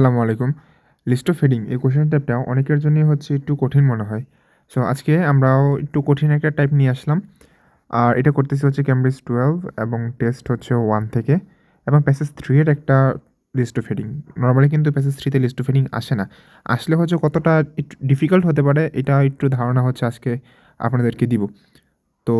আসসালামু আলাইকুম। List of heading এই কোশ্চেন টাইপটা অনেকের জন্যই হচ্ছে একটু কঠিন মনে হয়। সো আজকে আমরাও একটু কঠিন একটা টাইপ নিয়ে আসলাম। আর এটা করতেছি হচ্ছে ক্যামব্রিজ টুয়েলভ এবং টেস্ট হচ্ছে ওয়ান থেকে এবং প্যাসেজ থ্রি এর একটা লিস্ট অফ হেডিং নর্মালি কিন্তু প্যাসেজ থ্রিতে লিস্ট অফ হেডিং আসে না। আসলে হচ্ছে কতটা ডিফিকাল্ট হতে পারে, এটা একটু ধারণা হচ্ছে আজকে আপনাদেরকে দিব। তো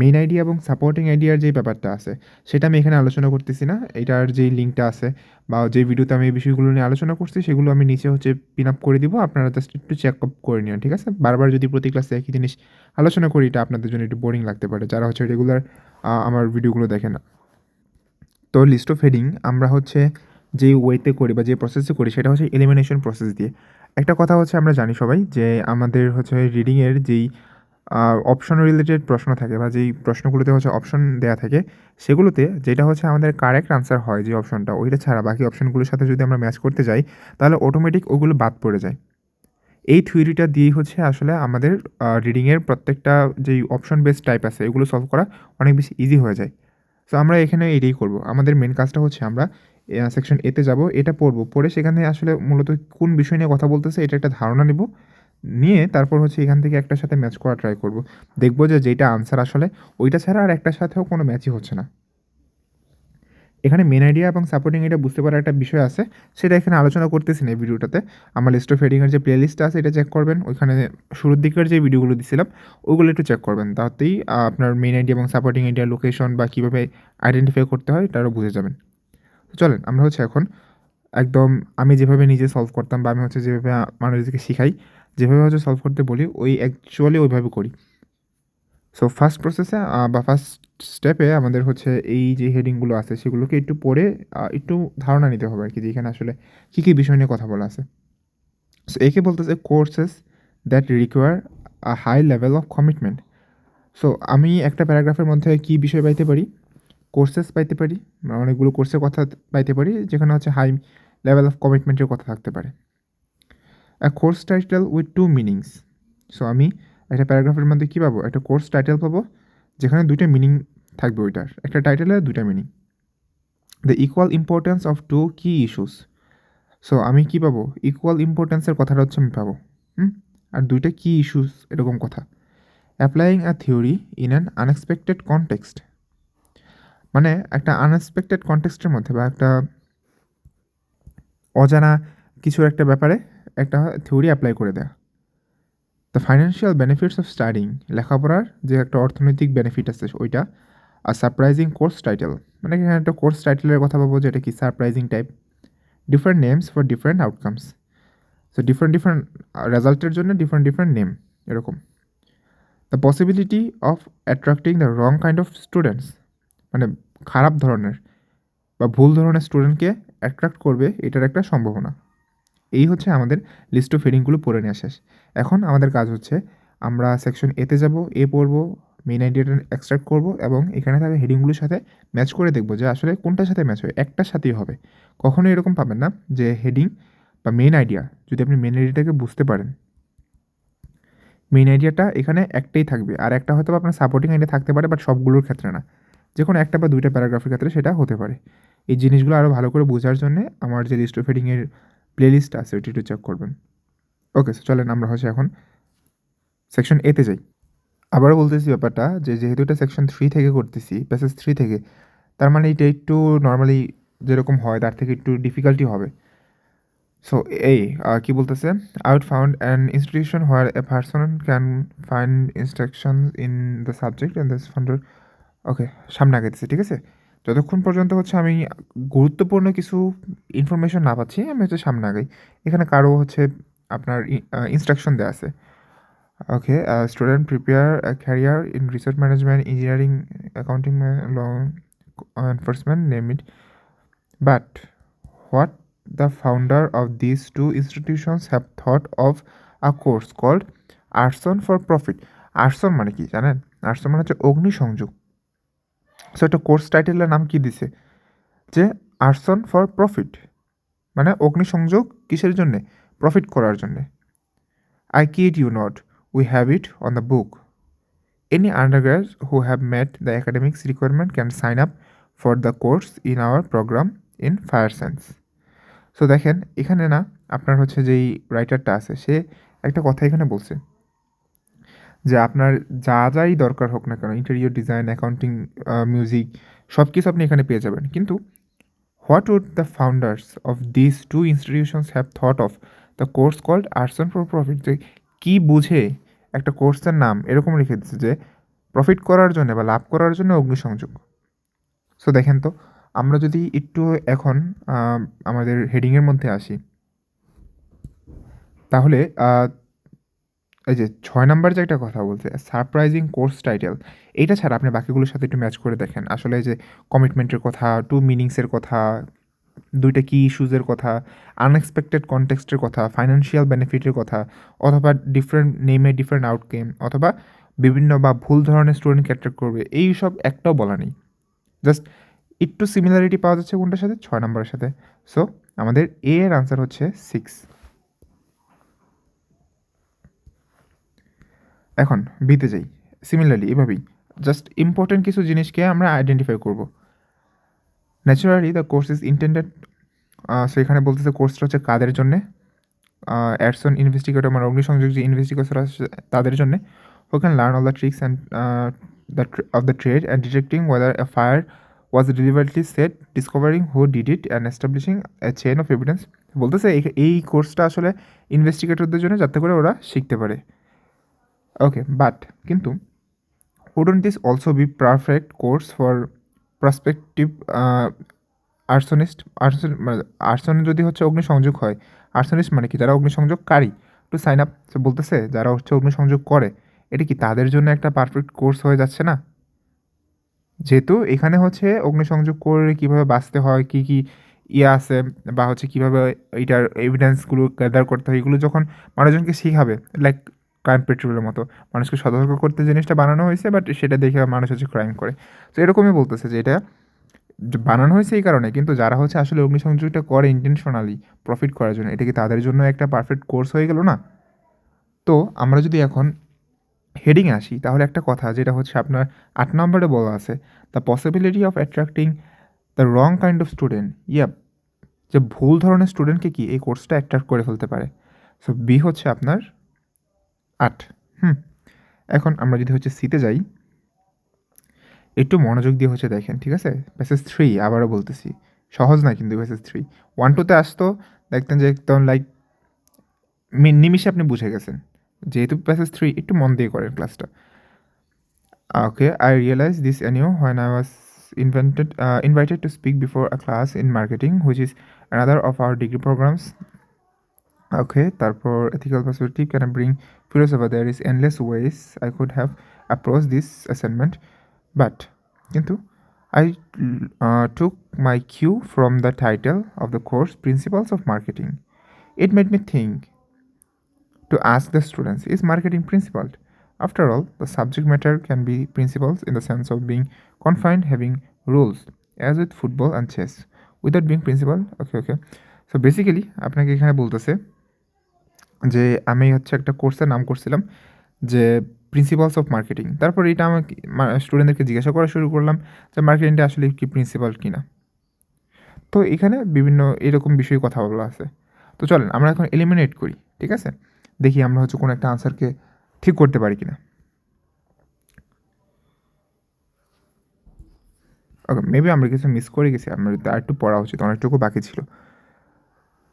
মেইন আইডিয়া এবং সাপোর্টিং আইডিয়ার যে ব্যাপারটা আছে, সেটা আমি এখানে আলোচনা করতেছি না। এটার যেই লিঙ্কটা আছে বা যে ভিডিওতে আমি এই বিষয়গুলো নিয়ে আলোচনা করছি, সেগুলো আমি নিচে হচ্ছে পিন আপ করে দিব। আপনারা জাস্ট একটু চেক আপ করে নিন, ঠিক আছে? বারবার যদি প্রতি ক্লাসে একই জিনিস আলোচনা করি, এটা আপনাদের জন্য একটু বোরিং লাগতে পারে। যারা হচ্ছে রেগুলার আমার ভিডিওগুলো দেখে না। তো লিস্ট অফ হেডিং আমরা হচ্ছে যে ওয়েতে করি বা যে প্রসেসে করি, সেটা হচ্ছে এলিমিনেশন প্রসেস দিয়ে। একটা কথা হচ্ছে আমরা জানি সবাই যে আমাদের হচ্ছে রিডিংয়ের যেই অপশন রিলেটেড প্রশ্ন থাকে বা যেই প্রশ্নগুলোতে হচ্ছে অপশন দেওয়া থাকে, সেগুলোতে যেটা হচ্ছে আমাদের কারেক্ট আনসার হয় যে অপশনটা ওইটা ছাড়া বাকি অপশনগুলোর সাথে যদি আমরা ম্যাচ করতে যাই, তাহলে অটোমেটিক ওগুলো বাদ পড়ে যায়। এই থিওরিটা দিয়েই হচ্ছে আসলে আমাদের রিডিংয়ের প্রত্যেকটা যেই অপশন বেস টাইপ আছে, এগুলো সলভ করা অনেক বেশি ইজি হয়ে যায়। সো আমরা এখানে এটাই করব। আমাদের মেন কাজটা হচ্ছে আমরা সেকশন এতে যাব, এটা পড়ব, পড়ে সেখানে আসলে মূলত কোন বিষয় নিয়ে কথা বলতেছে, এটা একটা ধারণা নেব। নিয়ে তারপর হচ্ছে এখান থেকে একটার সাথে ম্যাচ করা ট্রাই করব। দেখব যে যেটা আনসার আসলে, ওইটা ছাড়া আর একটার সাথেও কোনো ম্যাচই হচ্ছে না। এখানে মেন আইডিয়া এবং সাপোর্টিং এটা বুঝতে পারার একটা বিষয় আছে, সেটা এখানে আলোচনা করতেছি না এই ভিডিওটাতে। আমার লিস্ট অফ হেডিংয়ের যে প্লে লিস্ট আছে, এটা চেক করবেন। ওইখানে শুরুর দিকের যে ভিডিওগুলো দিছিলাম, ওগুলো একটু চেক করবেন। তাতেই আপনার মেন আইডিয়া এবং সাপোর্টিং আইডিয়া লোকেশন বা কীভাবে আইডেন্টিফাই করতে হয় তারও বুঝে যাবেন। চলেন, আমরা হচ্ছে এখন একদম আমি যেভাবে নিজে সলভ করতাম বা আমি হচ্ছে যেভাবে মানুষদেরকে শিখাই যেভাবে হচ্ছে সলভ করতে বলি, ওই অ্যাকচুয়ালি ওইভাবে করি। সো ফার্স্ট প্রসেসে বা ফার্স্ট স্টেপে আমাদের হচ্ছে এই যে হেডিংগুলো আছে, সেগুলোকে একটু পড়ে একটু ধারণা নিতে হবে আর কি যে এখানে আসলে কী কী বিষয় নিয়ে কথা বলা আছে। সো একে বলতেছে courses that require a high level of commitment so আমি একটা প্যারাগ্রাফের মধ্যে কী বিষয় পাইতে পারি? কোর্সেস পাইতে পারি, অনেকগুলো কোর্সের কথা পাইতে পারি, যেখানে হচ্ছে হাই লেভেল অফ কমিটমেন্টের কথা থাকতে পারে। A course title with two meanings so আমি একটা প্যারাগ্রাফের মধ্যে কী পাবো? একটা কোর্স টাইটেল পাবো, যেখানে দুইটা মিনিং থাকবে ওইটার। একটা টাইটেলে দুইটা meaning the equal importance of two key issues so আমি কী পাবো? ইকুয়াল ইম্পর্টেন্সের কথাটা হচ্ছে আমি পাবো। হুম? আর দুইটা কি ইস্যুস এরকম কথা। Applying a theory in an unexpected context মানে একটা আনএক্সপেক্টেড কনটেক্সটের মধ্যে বা একটা অজানা কিছুর একটা ব্যাপারে একটা থিওরি অ্যাপ্লাই করে দেয়া। The financial benefits of studying লেখাপড়ার যে একটা অর্থনৈতিক বেনিফিট আছে ওইটা আর সারপ্রাইজিং কোর্স টাইটেল মানে এখানে একটা কোর্স টাইটেলের কথা বলব যে এটা কি surprising type different names for different outcomes so different different রেজাল্টের জন্য ডিফারেন্ট ডিফারেন্ট নেম এরকম। The possibility of attracting the wrong kind of students মানে খারাপ ধরনের বা ভুল ধরনের স্টুডেন্টকে অ্যাট্রাক্ট করবে, এটার একটা সম্ভাবনা। এই হচ্ছে আমাদের লিস্ট অফ হেডিংগুলো পড়ে নেওয়া শেষ। এখন আমাদের কাজ হচ্ছে, আমরা সেকশন এতে যাব এ পড়ব মেন আইডিয়াটা এক্সট্রাক্ট করব এবং এখানে থাকা হেডিংগুলোর সাথে ম্যাচ করে দেখব যে আসলে কোনটার সাথে ম্যাচ হয়, একটার সাথেই হবে। কখনো এরকম পাবেন না যে হেডিং বা মেন আইডিয়া যদি আপনি মেন আইডিয়াটাকে বুঝতে পারেন। মেন আইডিয়াটা এখানে একটাই থাকবে, আর একটা হয়তো আপনার সাপোর্টিং আইডিয়া থাকতে পারে বাট সবগুলোর ক্ষেত্রে না। যে কোনো একটা বা দুইটা প্যারাগ্রাফের ক্ষেত্রে সেটা হতে পারে। এই জিনিসগুলো আরও ভালো করে বোঝার জন্য আমার যে লিস্ট অফ হেডিংয়ের প্লেলিস্ট আছে, ওইটি একটু চেক করবেন। ওকে চলেন আমরা হচ্ছে এখন সেকশন এতে যাই। আবারও বলতেছি ব্যাপারটা যে যেহেতু এটা সেকশন থ্রি থেকে করতেছি প্যাসেজ থ্রি থেকে, তার মানে এটা একটু নর্মালি যেরকম হয়, তার থেকে একটু ডিফিকাল্টি হবে। সো এই কি বলতেছে? Out found an institution where a person can find instruction in the subject and this funder okay সামনে আগাইতেছে, ঠিক আছে? যতক্ষণ পর্যন্ত হচ্ছে আমি গুরুত্বপূর্ণ কিছু ইনফরমেশন না পাচ্ছি, আমি হচ্ছে সামনে আগাই। এখানে কারও হচ্ছে আপনার ইনস্ট্রাকশন দেওয়া আছে। Okay student prepare career in research management engineering accounting law enforcement name it but what the founder of this two institutions have thought of a course called arson for profit arson মানে কি, জানেন? আর্টসন মানে হচ্ছে অগ্নিসংযোগ। So একটা course টাইটেলের নাম কি দিছে? যে আর্সন ফর প্রফিট মানে অগ্নিসংযোগ কিসের জন্যে? প্রফিট করার জন্যে। I kid you not we have it on the book any undergrad who have met the academics requirement can sign up for the course in our program in fire science so দেখেন, এখানে না, আপনার হচ্ছে যেই রাইটারটা আছে, সে একটা কথা এখানে বলছে। যে আপনার যা যাই দরকার হোক না কেন ইন্টেরিয়র ডিজাইন অ্যাকাউন্টিং মিউজিক সব কিছু আপনি এখানে পেয়ে যাবেন। কিন্তু what would the founders of this two institutions have thought of the course called arts for profit যে কী বুঝে একটা কোর্সের নাম এরকম রেখে দিচ্ছে যে প্রফিট করার জন্য বা লাভ করার জন্য অগ্নিসংযোগ। সো দেখেন তো, আমরা যদি একটু এখন আমাদের হেডিংয়ের মধ্যে আসি, তাহলে এই যে ছয় নাম্বার যে একটা কথা বলছে সারপ্রাইজিং কোর্স টাইটেল এইটা ছাড়া আপনি বাকিগুলোর সাথে একটু ম্যাচ করে দেখেন। আসলে যে কমিটমেন্টের কথা টু মিনিংসের কথা, দুইটা কি ইস্যুজের কথা আনএক্সপেক্টেড কনটেক্সটের কথা ফাইন্যান্সিয়াল বেনিফিটের কথা, অথবা ডিফারেন্ট নেমে ডিফারেন্ট আউটকেম অথবা বিভিন্ন বা ভুল ধরনের স্টুডেন্ট ক্যাটার করবে, এই সব একটাও বলা নেই। জাস্ট একটু সিমিলারিটি পাওয়া যাচ্ছে কোনটার সাথে? ছয় নম্বরের সাথে। সো আমাদের এ এর আনসার হচ্ছে সিক্স এখন বিতে যাই। সিমিলারলি এভাবেই। জাস্ট ইম্পর্টেন্ট কিছু জিনিসকে আমরা আইডেন্টিফাই করব। Naturally the course is intended সেখানে বলতেছে কোর্সটা হচ্ছে কাদের জন্যে? অ্যাডসন ইনভেস্টিগেটর মানে অগ্নিসংযোগ যে ইনভেস্টিগেটর আছে, তাদের জন্যে। Who can learn all the tricks and the of the trade and detecting whether a fire was ডেলিভারলি set discovering who did it and establishing a chain of evidence বলতেছে এই কোর্সটা আসলে ইনভেস্টিগেটরদের জন্য, যাতে করে ওরা শিখতে পারে। ওকে বাট কিন্তু this also be perfect course for prospective uh, arsonist arson মানে আর্সন যদি হচ্ছে অগ্নিসংযোগ হয় আর্সনিস্ট মানে কি? যারা অগ্নিসংযোগকারী টু সাইন আপ বলতেছে যারা হচ্ছে অগ্নিসংযোগ করে এটা কি তাদের জন্য একটা পারফেক্ট কোর্স হয়ে যাচ্ছে না? যেহেতু এখানে হচ্ছে অগ্নিসংযোগ করে কীভাবে বাঁচতে হয় কী কী ইয়ে আছে বা হচ্ছে কীভাবে এইটার এভিডেন্সগুলো গ্যাদার করতে হয় এগুলো যখন মানুষজনকে শিখাবে লাইক ক্রাইম পেট্রোলের মতো। মানুষকে সতর্ক করতে জিনিসটা বানানো হয়েছে বাট সেটা দেখে মানুষ হচ্ছে ক্রাইম করে। তো এরকমই বলতেছে যে এটা বানানো হয়েছে এই কারণে, কিন্তু যারা হচ্ছে আসলে অগ্নিসংযোগটা করে ইন্টেনশনালি প্রফিট করার জন্য, এটা কি তাদের জন্য একটা পারফেক্ট কোর্স হয়ে গেল না? তো আমরা যদি এখন হেডিংয়ে আসি, তাহলে একটা কথা, যেটা হচ্ছে আপনার আট নম্বরে বলা আছে the possibility of attracting the wrong kind of student yup যে ভুল ধরনের স্টুডেন্টকে কি এই কোর্সটা অ্যাট্রাক্ট করে ফেলতে পারে? সো বি হচ্ছে আপনার আট। হুম এখন আমরা যদি হচ্ছে সিতে যাই একটু মনোযোগ দিয়ে হচ্ছে দেখেন ঠিক আছে? প্যাসেজ থ্রি আবারও বলতেছি। সহজ না কিন্তু প্যাসেজ থ্রি ওয়ান টুতে আসতো দেখতেন যে একদম লাইক নিমিষে আপনি বুঝে গেছেন। যেহেতু প্যাসেজ থ্রি একটু মন দিয়ে করেন ক্লাসটা okay I realize this anew when I was invented uh, invited to speak before a class in marketing which is another of our degree programs. okay তারপর ethical perspective can I bring philosopher there is endless ways I could have approached this assignment but কিন্তু I uh, took my cue from the title of the course Principles of Marketing. It made me think to ask the students is marketing principled? After all, the subject matter can be principles in the sense of being confined, having rules, as with football and chess. Without being principled, okay, okay. So basically, আপনাকে এখানে বলতেছে যে আমি হচ্ছে একটা কোর্সের নাম করছিলাম যে প্রিন্সিপালস অফ মার্কেটিং তারপর এটা আমাকে স্টুডেন্টদেরকে জিজ্ঞাসা করা শুরু করলাম যে মার্কেটিংটা আসলে কি প্রিন্সিপাল কি না তো এখানে বিভিন্ন এরকম বিষয়ে কথা বলা আছে। তো চলেন, আমরা এখন এলিমিনেট করি, ঠিক আছে? দেখি আমরা হচ্ছে কোনো একটা আনসারকে ঠিক করতে পারি কিনা। ওকে মেবি আমরা কিছু মিস করে গেছি, আমার আর একটু পড়া উচিত, অনেকটুকু বাকি ছিল।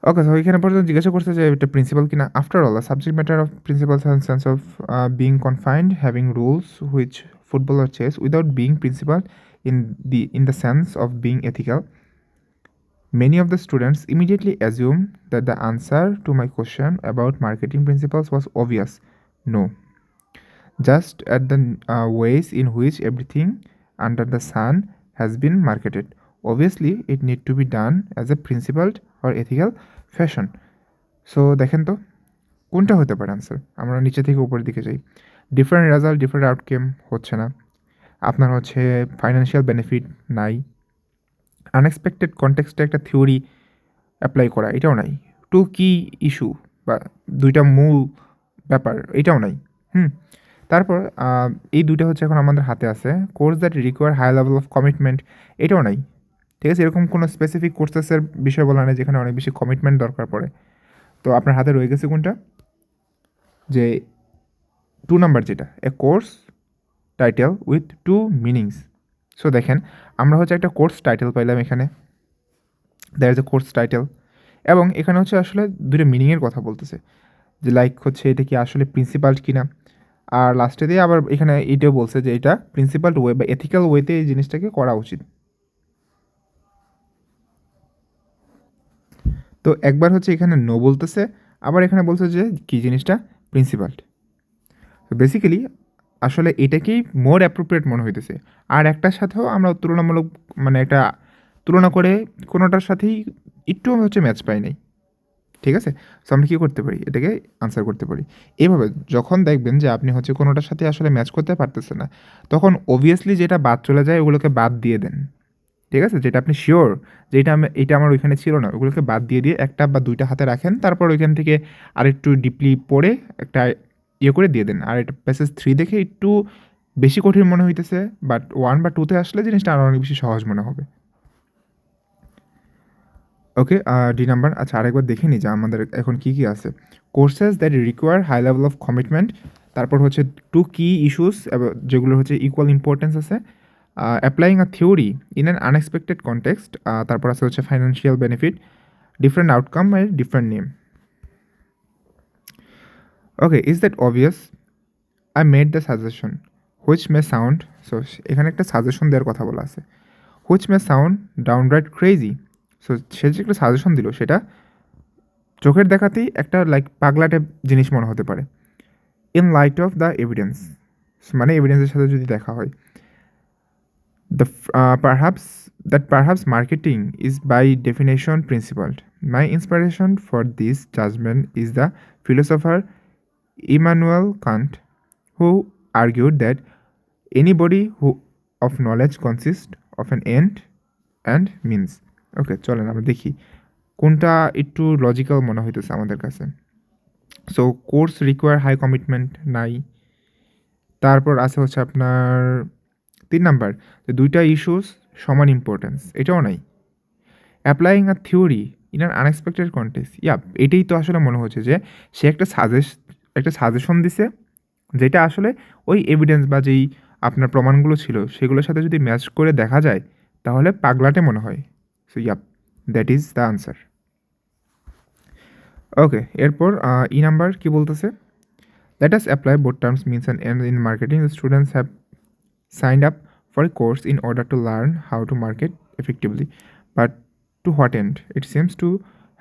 ওকে তো এখানে পর্যন্ত জিজ্ঞাসা করছে যে এটা প্রিন্সিপাল কিনা after all subject matter of principles hand sense of being confined having rules which football or chess without being principal in the in the sense of being ethical Many of the students immediately assumed that the answer to my question about marketing principles was obvious no. Just at the uh, ways in which everything under the sun has been marketed. Obviously, it need to be done as a principled or ethical fashion. So দেখেন তো কোনটা হতে পারে answer আমরা নিচে থেকে উপরের দিকে যাই। ডিফারেন্ট রেজাল্ট ডিফারেন্ট আউটকেম হচ্ছে না। আপনার হচ্ছে ফাইন্যান্সিয়াল বেনিফিট নাই। আনএক্সপেক্টেড কনটেক্সটে একটা থিওরি অ্যাপ্লাই করা এটাও নাই। টু কি ইস্যু বা দুইটা মূল ব্যাপার এটাও নাই। হুম। তারপর এই দুইটা হচ্ছে এখন আমাদের হাতে আছে। Course that require high level of commitment এটাও নাই। ঠিক আছে? এরকম কোনো স্পেসিফিক কোর্সেসের বিষয় বলা নেই যেখানে অনেক বেশি কমিটমেন্ট দরকার পড়ে। তো আপনার হাতে রয়ে গেছে কোনটা? যে টু নাম্বার যেটা a course title with two meanings so দেখেন, আমরা হচ্ছে একটা কোর্স টাইটেল পাইলাম এখানে। There is a course title এবং এখানে হচ্ছে আসলে দুটো মিনিংয়ের কথা বলতেছে। যে লাইক হচ্ছে এটা কি আসলে প্রিন্সিপাল কিনা? আর লাস্টে দিয়ে আবার এখানে এটাও বলছে যে এটা প্রিন্সিপাল ওয়ে বা এথিক্যাল ওয়েতে এই জিনিসটাকে করা উচিত। তো একবার হচ্ছে এখানে নো বলতেছে, আবার এখানে বলছে যে কী জিনিসটা? প্রিন্সিপাল তো বেসিক্যালি আসলে এটাকেই মোর অ্যাপ্রোপ্রিয়েট মনে হইতেছে। আর একটার সাথেও আমরা তুলনামূলক মানে একটা তুলনা করে কোনোটার সাথেই একটু হচ্ছে ম্যাচ পাই নাই। ঠিক আছে? সো আমরা কী করতে পারি? এটাকে আনসার করতে পারি। এভাবে যখন দেখবেন যে আপনি হচ্ছে কোনোটার সাথে আসলে ম্যাচ করতে পারতেছে না, তখন অবভিয়াসলি যেটা বাদ চলে যায় ওগুলোকে বাদ দিয়ে দেন। ঠিক আছে? যেটা আপনি শিওর যে এটা আমি, এটা আমার ওইখানে ছিল না, ওগুলোকে বাদ দিয়ে দিয়ে একটা বা দুইটা হাতে রাখেন, তারপর ওইখান থেকে আরেকটু ডিপলি পড়ে একটা ইয়ে করে দিয়ে দেন। আর এটা প্যাসেজ থ্রি দেখে একটু বেশি কঠিন মনে হইতেছে বাট ওয়ান বা টুতে আসলে জিনিসটা আরও অনেক বেশি সহজ মনে হবে। ওকে ডি নাম্বার আচ্ছা আরেকবার দেখে নিই যে আমাদের এখন কী কী আছে। Courses that require high level of commitment তারপর হচ্ছে টু কি ইস্যুস যেগুলো হচ্ছে ইকুয়াল ইম্পর্টেন্স আছে। Applying a theory in an unexpected context তারপর আছে হচ্ছে ফাইন্যান্সিয়াল বেনিফিট ডিফারেন্ট আউটকাম এর different name okay is that obvious I made the suggestion which may sound so এখানে একটা সাজেশন দেওয়ার কথা বলা আছে which may sound downright crazy so সে যে একটা সাজেশন দিল, সেটা চোখের দেখাতেই একটা লাইক পাগলাটে জিনিস মনে হতে পারে in light of the evidence মানে এভিডেন্সের সাথে যদি দেখা হয় the perhaps that perhaps marketing is by definition principal my inspiration for this judgement is the philosopher Immanuel Kant who argued that anybody who, of knowledge consists of an end and means. Okay চলেন আমরা দেখি কোনটা একটু logical মনে হইতেছে আমাদের কাছে। So course require high commitment নাই। তারপর আছে হচ্ছে আপনার তিন নাম্বার, যে দুইটা ইস্যুস সমান ইম্পর্টেন্স এটাও নাই। Applying a theory in an unexpected context yeah এটাই তো আসলে মনে হচ্ছে যে সে একটা সাজেস্ট একটা সাজেশন দিছে, যেটা আসলে ওই এভিডেন্স বা যেই আপনার প্রমাণগুলো ছিল, সেগুলোর সাথে যদি ম্যাচ করে দেখা যায়, তাহলে পাগলাটে মনে হয়। So yup that is the answer okay এরপর ই নাম্বার কি বলতেছে? That as apply board terms means and end in marketing students have Signed up for a course in order to learn how to market effectively but to what end it seems to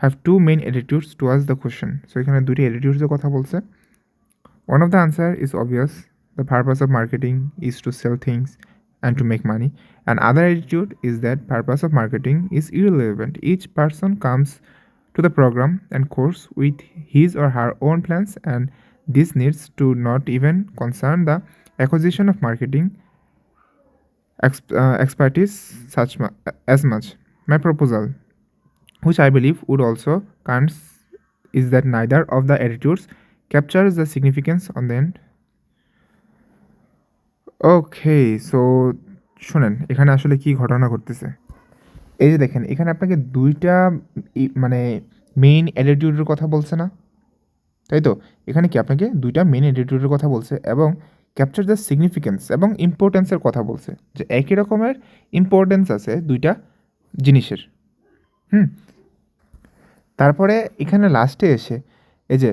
have two main attitudes towards the question so এখানে দুটি অ্যাটিটিউডসের কথা বলছে One of the answer is obvious. The purpose of marketing is to sell things and to make money. And other attitude is that purpose of marketing is irrelevant. Each person comes to the program and course with his or her own plans and this needs to not even concern the acquisition of marketing exp- uh, expertise such mu- as much. My proposal, which I believe would also counts, is that neither of the attitudes captures the significance on the end okay so শোনেন এখানে আসলে কি ঘটনা ঘটতেছে এই যে দেখেন এখানে আপনাকে দুইটা মানে মেইন অ্যাটিটিউডের কথা বলছে না তাই তো এখানে কি আপনাকে দুইটা মেইন অ্যাটিটিউডের কথা বলছে এবং ক্যাপচার দ্য সিগনিফিকেন্স এবং ইম্পর্টেন্সের কথা বলছে, যে একই রকমের ইম্পর্টেন্স আছে দুইটা জিনিসের। হুম? তারপরে এখানে লাস্টে এসে এই যে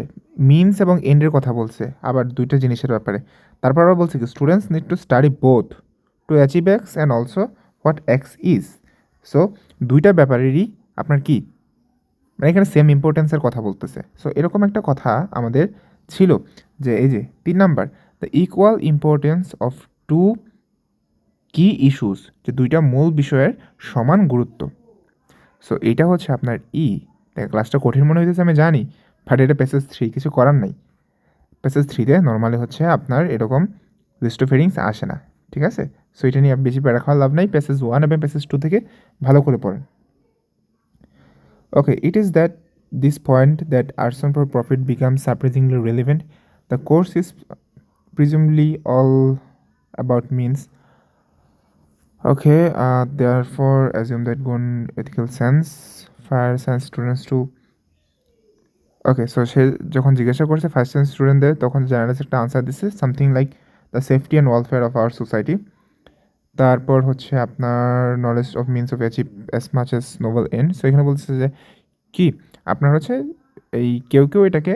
মিনস এবং এন্ডের কথা বলছে, আবার দুইটা জিনিসের ব্যাপারে। তারপর আবার বলছে কি students need to study both to achieve X and also what X is so দুইটা ব্যাপারেরই আপনার কি? মানে এখানে সেম ইম্পর্টেন্সের কথা বলতেছে। সো এরকম একটা কথা আমাদের ছিল, যে এই যে তিন number the equal importance of two key issues যে দুইটা মূল বিষয়ের সমান গুরুত্ব। সো এটা হচ্ছে আপনার ই ক্লাসটা কঠিন মনে হইতেছে, আমি জানি বাট এটা প্যাসেজ থ্রি কিছু করার নাই। প্যাসেজ থ্রিতে নর্মালি হচ্ছে আপনার এরকম লিস্ট অফ হেডিংস আসে না, ঠিক আছে? সো এটা নিয়ে বেশি প্যারা খাওয়ার লাভ নাই প্যাসেজ ওয়ান এবং প্যাসেজ টু থেকে ভালো করে পড়েন। Okay it is that this point that arson for profit become surprisingly relevant the course is presumably all about means Okay, uh, therefore assume that good ethical sense fire science students to okay so সে যখন জিজ্ঞাসা করছে first sense স্টুডেন্টদের তখন journalist একটা answer দিচ্ছে something like the safety and welfare of our society তারপর হচ্ছে আপনার knowledge of means of achieve as much as noble end so এখানে বলছে যে কি? আপনার হচ্ছে এই কেউ কেউ এটাকে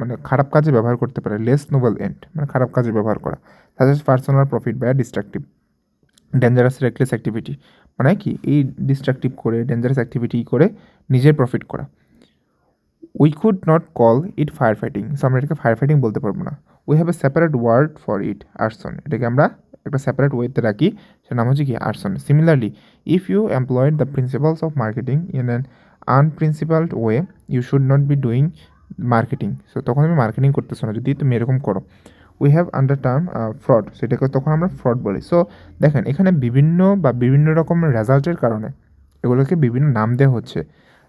মানে খারাপ কাজে ব্যবহার করতে পারে লেস নোবেল এন্ড মানে খারাপ কাজে ব্যবহার করা। Such as personal profit by destructive dangerous reckless activity মানে কি? এই ডিস্ট্রাকটিভ করে ডেঞ্জারাস অ্যাক্টিভিটি করে নিজের প্রফিট করা। We could not call it fire fighting so আমরা এটাকে ফায়ার ফাইটিং বলতে পারব না। We have a separate word for it arson এটাকে আমরা একটা সেপারেট ওয়েতে রাখি সেটার নাম হচ্ছে কি? Arson similarly if you employed the principles of marketing in an unprincipled way you should not be doing marketing so তখন আমি মার্কেটিং করতেছো না। যদি তুমি এরকম করো। We have under term fraud সেটাকে তখন আমরা ফ্রড বলি। সো দেখেন, এখানে বিভিন্ন বা বিভিন্ন রকমের রেজাল্টের কারণে এগুলোকে বিভিন্ন নাম দেওয়া হচ্ছে।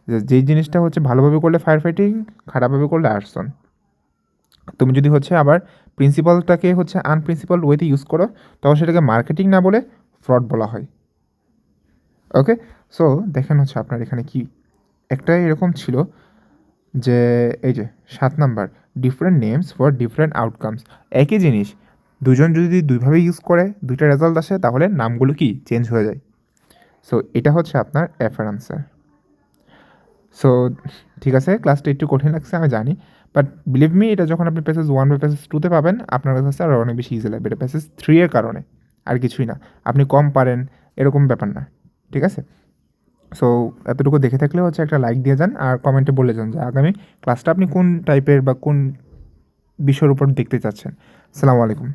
যে, যেই জিনিসটা হচ্ছে ভালোভাবে করলে ফায়ার ফাইটিং খারাপভাবে করলে আর্সন তুমি যদি হচ্ছে আবার প্রিন্সিপালটাকে হচ্ছে আনপ্রিন্সিপাল ওয়েতে ইউজ করো, তখন সেটাকে মার্কেটিং না বলে ফ্রড বলা হয়। ওকে সো দেখেন হচ্ছে আপনার এখানে কি? একটা এরকম ছিল। যে এই যে সাত number different names for different outcomes একই জিনিস, দুজন যদি দুইভাবে ইউজ করে, দুইটা রেজাল্ট আসে, তাহলে নামগুলো কি? চেঞ্জ হয়ে যায়। সো এটা হচ্ছে আপনার এফের আনসার সো ঠিক আছে ক্লাসটা একটু কঠিন লাগছে, আমি জানি। বাট বিলিভ মি এটা যখন আপনি প্যাসেজ ওয়ান বা প্যাসেজ টুতে পাবেন, আপনার কাছে আরও অনেক বেশি ইজি লাগবে। এটা প্যাসেজ থ্রি এর কারণে, আর কিছুই না। আপনি কম পারেন, এরকম ব্যাপার না। ঠিক আছে? সো এতটুকু দেখে থাকলে হচ্ছে একটা লাইক দিয়ে যান আর কমেন্টে বলে যান যে আগামী ক্লাসটা আপনি কোন টাইপের বা কোন বিষয়ের উপর দেখতে চাচ্ছেন। আসসালামু আলাইকুম।